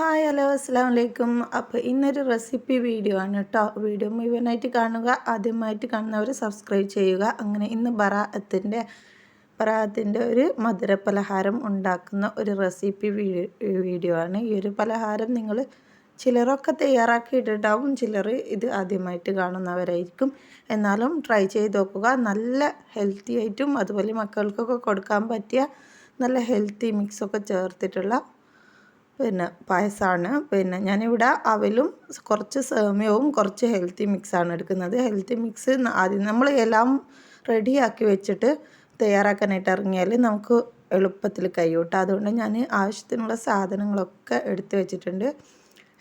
Hi hello അസ്സാം വലൈക്കും അപ്പോൾ ഇന്നൊരു റെസിപ്പി വീഡിയോ ആണ് കേട്ടോ വീഡിയോ മുഴുവനായിട്ട് കാണുക ആദ്യമായിട്ട് കാണുന്നവർ സബ്സ്ക്രൈബ് ചെയ്യുക. അങ്ങനെ ഇന്ന് ബറാഅത്തിന്റെ ബറാഅത്തിന്റെ ഒരു മധുര പലഹാരം ഉണ്ടാക്കുന്ന ഒരു റെസിപ്പി വീഡിയോ ആണ്. ഈ ഒരു പലഹാരം നിങ്ങൾ ചിലരൊക്കെ തയ്യാറാക്കിയിട്ടുണ്ടാവും. ചിലർ ഇത് ആദ്യമായിട്ട് കാണുന്നവരായിരിക്കും. എന്നാലും ട്രൈ ചെയ്ത് നോക്കുക. നല്ല ഹെൽത്തി ആയിട്ടും അതുപോലെ മക്കൾക്കൊക്കെ കൊടുക്കാൻ പറ്റിയ നല്ല ഹെൽത്തി മിക്സൊക്കെ ചേർത്തിട്ടുള്ള പിന്നെ പായസമാണ് പിന്നെ ഞാനിവിടെ അവലും കുറച്ച് സേമിയവും കുറച്ച് ഹെൽത്തി മിക്സാണ് എടുക്കുന്നത്. ഹെൽത്തി മിക്സ് ആദ്യം നമ്മൾ എല്ലാം റെഡിയാക്കി വെച്ചിട്ട് തയ്യാറാക്കാനായിട്ട് ഇറങ്ങിയാൽ നമുക്ക് എളുപ്പത്തിൽ കഴിയൂട്ടോ. അതുകൊണ്ട് ഞാൻ ആവശ്യത്തിനുള്ള സാധനങ്ങളൊക്കെ എടുത്തു വെച്ചിട്ടുണ്ട്.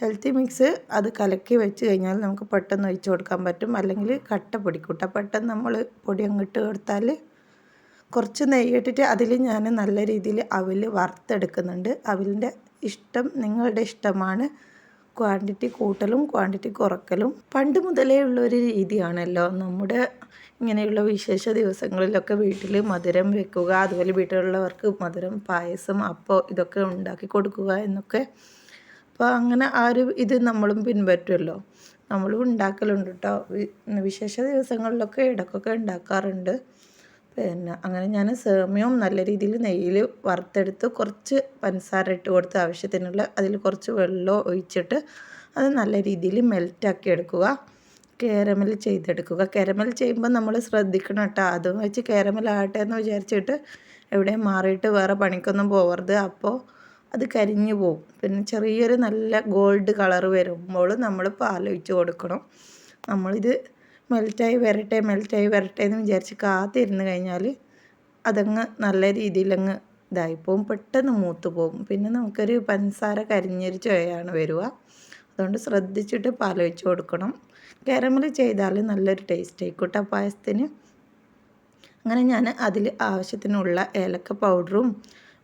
ഹെൽത്തി മിക്സ് അത് കലക്കി വെച്ച് കഴിഞ്ഞാൽ നമുക്ക് പെട്ടെന്ന് ഒഴിച്ച് കൊടുക്കാൻ പറ്റും. അല്ലെങ്കിൽ കട്ട പൊടിക്കൂട്ടാം പെട്ടെന്ന് നമ്മൾ പൊടി അങ്ങോട്ട് കൊടുത്താൽ കുറച്ച് നെയ്യിട്ടിട്ട് അതിൽ ഞാൻ നല്ല രീതിയിൽ അവൽ വറുത്തെടുക്കുന്നുണ്ട്. അവിലിന്റെ ഇഷ്ടം നിങ്ങളുടെ ഇഷ്ടമാണ്. ക്വാണ്ടിറ്റി കൂട്ടലും ക്വാണ്ടിറ്റി കുറക്കലും. പണ്ട് മുതലേ ഉള്ള ഒരു രീതിയാണല്ലോ. നമ്മുടെ ഇങ്ങനെയുള്ള വിശേഷ ദിവസങ്ങളിലൊക്കെ വീട്ടിൽ മധുരം വെക്കുക അതുപോലെ വീട്ടിലുള്ളവർക്ക് മധുരം പായസം അപ്പോൾ ഇതൊക്കെ ഉണ്ടാക്കി കൊടുക്കുക എന്നൊക്കെ. അപ്പോൾ അങ്ങനെ ആ ഒരു ഇത് നമ്മളും പിൻപറ്റുമല്ലോ നമ്മളും ഉണ്ടാക്കലുണ്ട് കേട്ടോ വിശേഷ ദിവസങ്ങളിലൊക്കെ ഇടക്കൊക്കെ ഉണ്ടാക്കാറുണ്ട്. പിന്നെ അങ്ങനെ ഞാൻ സേമിയവും നല്ല രീതിയിൽ നെയ്യിൽ വറുത്തെടുത്ത് കുറച്ച് പഞ്ചസാര ഇട്ട് കൊടുത്ത് ആവശ്യത്തിനുള്ള അതിൽ കുറച്ച് വെള്ളം ഒഴിച്ചിട്ട് അത് നല്ല രീതിയിൽ മെൽറ്റാക്കി എടുക്കുക. കാരമൽ ചെയ്തെടുക്കുക. കാരമൽ ചെയ്യുമ്പോൾ നമ്മൾ ശ്രദ്ധിക്കണം കേട്ടോ. അതും വെച്ച് കാരമൽ ആകട്ടെ എന്ന് വിചാരിച്ചിട്ട് എവിടെയും മാറിയിട്ട് വേറെ പണിക്കൊന്നും പോവരുത്. അപ്പോൾ അത് കരിഞ്ഞു പോകും പിന്നെ ചെറിയൊരു നല്ല ഗോൾഡ് കളർ വരുമ്പോൾ നമ്മൾ പാലൊഴിച്ച് കൊടുക്കണം. നമ്മളിത് മെൽറ്റായി വരട്ടെ മെൽറ്റായി വരട്ടെ എന്ന് വിചാരിച്ച് കാത്തിരുന്ന് കഴിഞ്ഞാൽ അതങ്ങ് നല്ല രീതിയിലങ്ങ് ഇതായിപ്പോവും പെട്ടെന്ന് മൂത്ത് പോകും. പിന്നെ നമുക്കൊരു പഞ്ചസാര കരിഞ്ഞൊരു ചുവയാണ് വരിക. അതുകൊണ്ട് ശ്രദ്ധിച്ചിട്ട് പാലൊഴിച്ച് കൊടുക്കണം. കാരമൽ ചെയ്താൽ നല്ലൊരു ടേസ്റ്റ് ആയിക്കോട്ടെ പായസത്തിന്. അങ്ങനെ ഞാൻ അതിൽ ആവശ്യത്തിനുള്ള ഏലക്ക പൗഡറും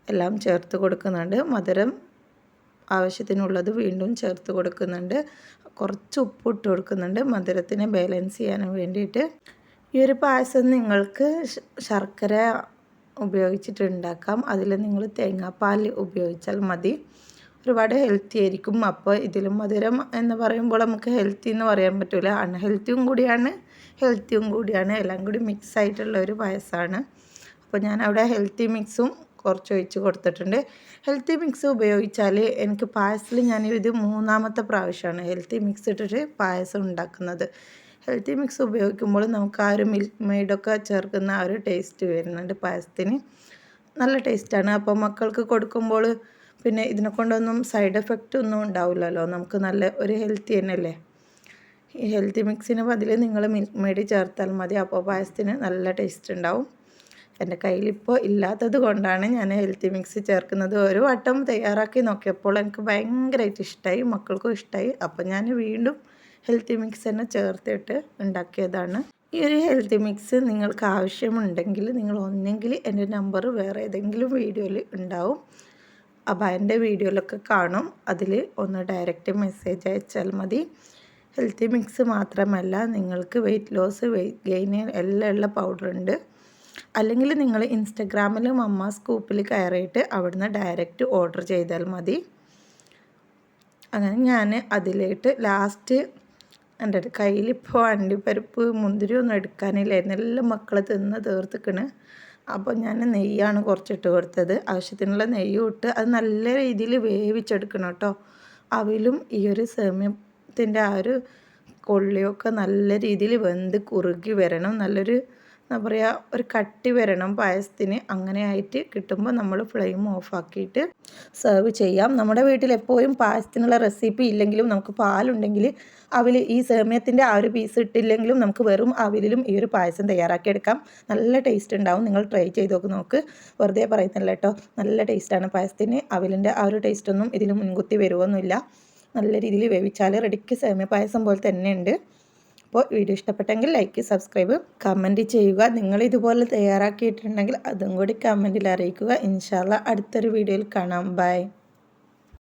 എല്ലാം ചേർത്ത് കൊടുക്കുന്നുണ്ട്. മധുരം ആവശ്യത്തിനുള്ളത് വീണ്ടും ചേർത്ത് കൊടുക്കുന്നുണ്ട്. കുറച്ച് ഉപ്പ് ഇട്ട് കൊടുക്കുന്നുണ്ട്. മധുരത്തിനെ ബാലൻസ് ചെയ്യാൻ വേണ്ടിയിട്ട്. ഈ ഒരു പായസം നിങ്ങൾക്ക് ശർക്കര ഉപയോഗിച്ചിട്ട് ഉണ്ടാക്കാം അതിൽ നിങ്ങൾ തേങ്ങാപ്പാൽ ഉപയോഗിച്ചാൽ മതി. ഒരുപാട് ഹെൽത്തി ആയിരിക്കും. അപ്പോൾ ഇതിലും മധുരം എന്ന് പറയുമ്പോൾ നമുക്ക് ഹെൽത്തി എന്ന് പറയാൻ പറ്റില്ല അൺഹെൽത്തിയും കൂടിയാണ് ഹെൽത്തിയും കൂടിയാണ്. എല്ലാം കൂടി മിക്സ് ആയിട്ടുള്ള ഒരു പായസമാണ്. അപ്പോൾ ഞാൻ അവിടെ ഹെൽത്തി മിക്സും കുറച്ച് ഒഴിച്ച് കൊടുത്തിട്ടുണ്ട്. ഹെൽത്തി മിക്സ് ഉപയോഗിച്ചാൽ എനിക്ക് പായസത്തിൽ ഞാൻ ഇത് മൂന്നാമത്തെ പ്രാവശ്യമാണ് ഹെൽത്തി മിക്സ് ഇട്ടിട്ട് പായസം ഉണ്ടാക്കുന്നത്. ഹെൽത്തി മിക്സ് ഉപയോഗിക്കുമ്പോൾ നമുക്ക് ആ ഒരു മിൽക്ക് മെയ്ഡൊക്കെ ചേർക്കുന്ന ആ ഒരു ടേസ്റ്റ് വരുന്നുണ്ട് പായസത്തിന്. നല്ല ടേസ്റ്റാണ് അപ്പോൾ മക്കൾക്ക് കൊടുക്കുമ്പോൾ പിന്നെ ഇതിനെ കൊണ്ടൊന്നും സൈഡ് എഫക്റ്റ് ഒന്നും ഉണ്ടാവില്ലല്ലോ. നമുക്ക് നല്ല ഒരു ഹെൽത്തി തന്നെയല്ലേ? ഈ ഹെൽത്തി മിക്സിന് പതിൽ നിങ്ങൾ മിൽക്ക് മെയ്ഡ് ചേർത്താൽ മതി. അപ്പോൾ പായസത്തിന് നല്ല ടേസ്റ്റ് ഉണ്ടാവും. എന്റെ കയ്യിലിപ്പോൾ ഇല്ലാത്തത് കൊണ്ടാണ് ഞാൻ ഹെൽത്തി മിക്സ് ചേർക്കുന്നത്. ഒരു വട്ടം തയ്യാറാക്കി നോക്കിയപ്പോൾ എനിക്ക് ഭയങ്കരമായിട്ട് ഇഷ്ടമായി മക്കൾക്കും ഇഷ്ടമായി അപ്പോൾ ഞാൻ വീണ്ടും ഹെൽത്തി മിക്സ് തന്നെ ചേർത്തിട്ട് ഉണ്ടാക്കിയതാണ്. ഈ ഒരു ഹെൽത്തി മിക്സ് നിങ്ങൾക്ക് ആവശ്യമുണ്ടെങ്കിൽ നിങ്ങൾ ഒന്നെങ്കിൽ എന്റെ നമ്പർ വേറെ ഏതെങ്കിലും വീഡിയോയിൽ ഉണ്ടാവും. അപ്പോൾ എന്റെ വീഡിയോയിലൊക്കെ കാണും. അതിൽ ഒന്ന് ഡയറക്റ്റ് മെസ്സേജ് അയച്ചാൽ മതി. ഹെൽത്തി മിക്സ് മാത്രമല്ല നിങ്ങൾക്ക് വെയിറ്റ് ലോസ് വെയിറ്റ് ഗെയിൻ എല്ലാം ഉള്ള പൗഡർ ഉണ്ട് അല്ലെങ്കിൽ നിങ്ങൾ ഇൻസ്റ്റഗ്രാമിൽ അമ്മ സ്കൂപ്പിൽ കയറിയിട്ട് അവിടുന്ന് ഡയറക്റ്റ് ഓർഡർ ചെയ്താൽ മതി. അങ്ങനെ ഞാൻ അതിലേട്ട് ലാസ്റ്റ് എന്റെ കയ്യിലിപ്പോൾ അണ്ടിപ്പരിപ്പ് മുന്തിരി ഒന്നും എടുക്കാനില്ലായിരുന്നു എല്ലാം മക്കൾ തിന്ന് തീർത്തിക്കണ്. അപ്പോൾ ഞാൻ നെയ്യാണ് കുറച്ചിട്ട് കൊടുത്തത്. ആവശ്യത്തിനുള്ള നെയ്യും ഇട്ട് അത് നല്ല രീതിയിൽ വേവിച്ചെടുക്കണം കേട്ടോ. അവിലും ഈ ഒരു സേമ്യത്തിന്റെ ആ ഒരു കൊള്ളിയൊക്കെ നല്ല രീതിയിൽ വെന്ത് കുറുകി വരണം. നല്ലൊരു എന്താ പറയുക ഒരു കട്ടി വരണം പായസത്തിന്. അങ്ങനെ ആയിട്ട് കിട്ടുമ്പോൾ നമ്മൾ ഫ്ലെയിം ഓഫാക്കിയിട്ട് സെർവ് ചെയ്യാം. നമ്മുടെ വീട്ടിൽ എപ്പോഴും പായസത്തിനുള്ള റെസിപ്പി ഇല്ലെങ്കിലും നമുക്ക് പാലുണ്ടെങ്കിൽ അവിൽ ഈ സേമിയത്തിന്റെ ആ ഒരു പീസ് ഇട്ടില്ലെങ്കിലും നമുക്ക് വെറും അവിലും ഈ ഒരു പായസം തയ്യാറാക്കി എടുക്കാം നല്ല ടേസ്റ്റ് ഉണ്ടാവും. നിങ്ങൾ ട്രൈ ചെയ്ത് നോക്ക് നോക്ക്. വെറുതെ പറയുന്നില്ല കേട്ടോ നല്ല ടേസ്റ്റാണ് പായസത്തിന്. അവിലിന്റെ ആ ഒരു ടേസ്റ്റൊന്നും ഇതിൽ മുൻകുത്തി വരുമൊന്നുമില്ല നല്ല രീതിയിൽ വേവിച്ചാൽ റെഡിക്ക് സേമിയ പായസം പോലെ തന്നെ ഉണ്ട്. അപ്പോൾ വീഡിയോ ഇഷ്ടപ്പെട്ടെങ്കിൽ ലൈക്ക് സബ്സ്ക്രൈബ് കമന്റ് ചെയ്യുക. നിങ്ങൾ ഇതുപോലെ തയ്യാറാക്കിയിട്ടുണ്ടെങ്കിൽ അതും കൂടി കമന്റിൽ അറിയിക്കുക. ഇൻഷാല്ല അടുത്തൊരു വീഡിയോയിൽ കാണാം. ബൈ